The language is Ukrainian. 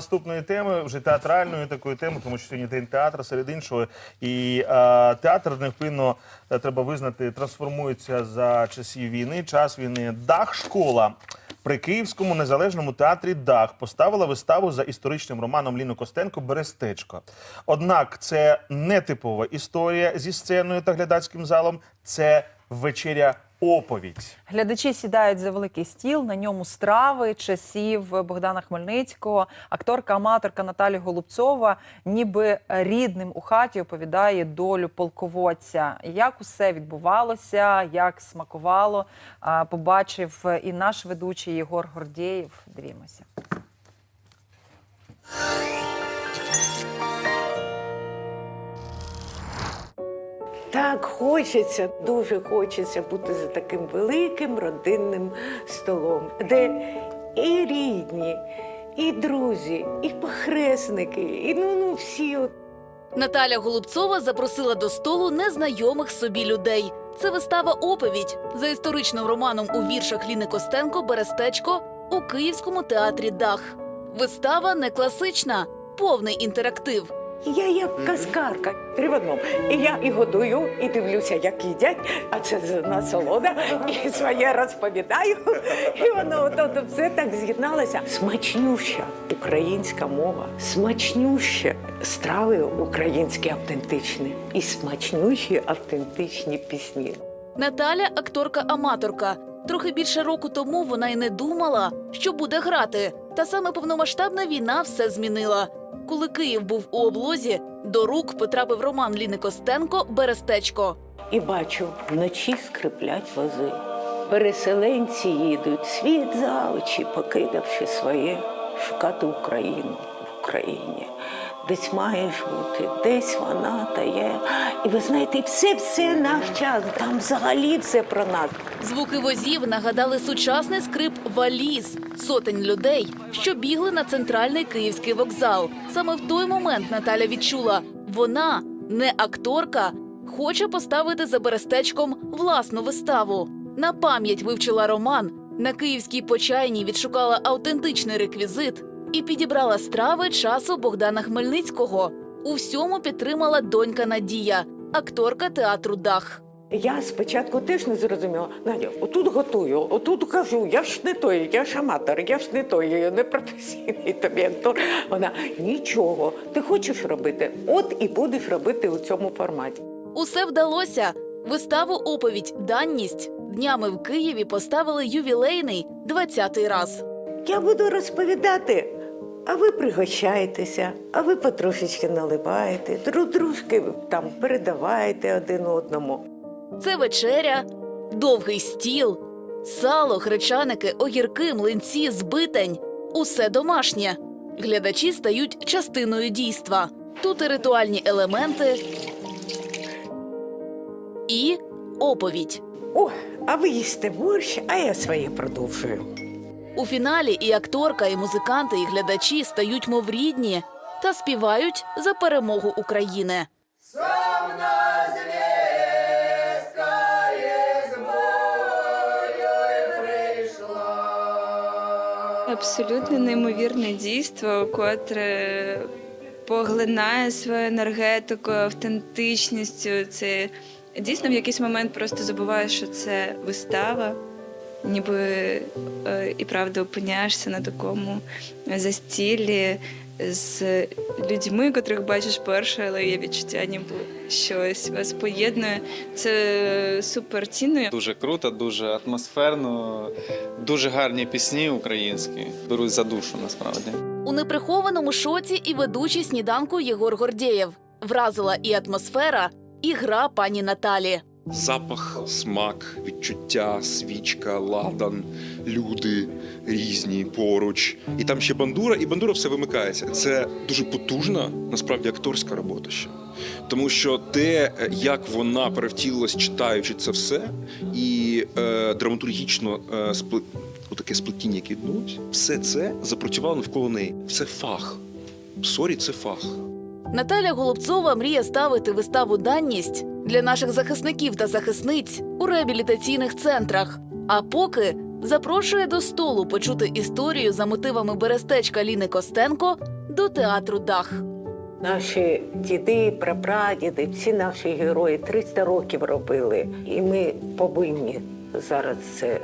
Наступної теми, вже театральної такої теми, тому що сьогодні день театру, серед іншого. І е, театр невпинно е, треба визнати, трансформується за часів війни. Час війни. Дах школа при Київському незалежному театрі Дах поставила виставу за історичним романом Ліни Костенко Берестечко. Однак це не типова історія зі сценою та глядацьким залом. Це вечеря оповідь. Глядачі сідають за великий стіл. На ньому страви часів Богдана Хмельницького. Акторка аматорка Наталя Голубцова, ніби рідним у хаті оповідає долю полководця. Як усе відбувалося, як смакувало, побачив і наш ведучий Єгор Гордєєв. Дивімося. Так хочеться, дуже хочеться бути за таким великим родинним столом, де і рідні, і друзі, і похресники, і ну, ну всі. Наталя Голубцова запросила до столу незнайомих собі людей. Це вистава оповідь за історичним романом у віршах Ліни Костенко Берестечко у Київському театрі Дах. Вистава не класична, повний інтерактив. Я як казкарка, три в одному. І я і годую, і дивлюся, як їдять, а це насолода, і своє розповідаю. І воно от, от, все так з'єдналося. Смачнюща українська мова, смачнюща страви українські автентичні і смачнющі автентичні пісні. Наталя акторка-аматорка. Трохи більше року тому вона й не думала, що буде грати. Та саме повномасштабна війна все змінила. Коли Київ був у облозі, до рук потрапив роман Ліни Костенко Берестечко. І бачу, вночі скриплять вози. Переселенці їдуть світ за очі, покидавши своє, шукати Україну в Україні. Десь маєш бути, десь вона та є. І ви знаєте, все, все наш час. Там взагалі все про нас. Звуки возів нагадали сучасний скрип валіз сотень людей, що бігли на центральний київський вокзал. Саме в той момент Наталя відчула, вона не акторка, хоче поставити за берестечком власну виставу. На пам'ять вивчила роман. На київській почайні відшукала автентичний реквізит і підібрала страви часу Богдана Хмельницького. У всьому підтримала донька Надія, акторка театру Дах. Я спочатку теж не зрозуміла. Надя, отут готую, отут кажу, я ж не той, я ж аматор, я ж не той, я не професійний тобі актор. Вона нічого, ти хочеш робити, от і будеш робити у цьому форматі. Усе вдалося. Виставу оповідь Данність днями в Києві поставили ювілейний 20-й раз. Я буду розповідати, а ви пригощаєтеся, а ви потрошечки наливаєте, друг дружки там передаваєте один одному. Це вечеря, довгий стіл, сало, гречаники, огірки, млинці, збитень усе домашнє. Глядачі стають частиною дійства. Тут і ритуальні елементи, і оповідь. О, а ви їсте борщ, а я своє продовжую. У фіналі і акторка, і музиканти, і глядачі стають мов рідні та співають за перемогу України. Абсолютно неймовірне дійство, котре поглинає свою енергетикою, автентичністю. Це дійсно в якийсь момент просто забуваєш, що це вистава, ніби е, і правда опиняєшся на такому застіллі з людьми, котрих бачиш перше, але є відчуття, ніби щось вас поєднує. Це супер цінно. Дуже круто, дуже атмосферно, дуже гарні пісні українські. Беруть за душу насправді. У неприхованому шоці і ведучий сніданку Єгор Гордєєв. Вразила і атмосфера, і гра пані Наталі. Запах, смак, відчуття, свічка, ладан, люди різні поруч. І там ще бандура, і бандура все вимикається. Це дуже потужна, насправді, акторська робота ще. Тому що те, е, як вона перевтілилась, читаючи це все, і е, драматургічно е, спли... таке сплетіння, яке відбулося, все це запрацювало навколо неї. Це фах. Сорі, це фах. Наталя Голубцова мріє ставити виставу данність для наших захисників та захисниць у реабілітаційних центрах. А поки запрошує до столу почути історію за мотивами Берестечка Ліни Костенко до театру Дах. Наші діди, прапрадіди, всі наші герої 300 років робили. І ми повинні зараз це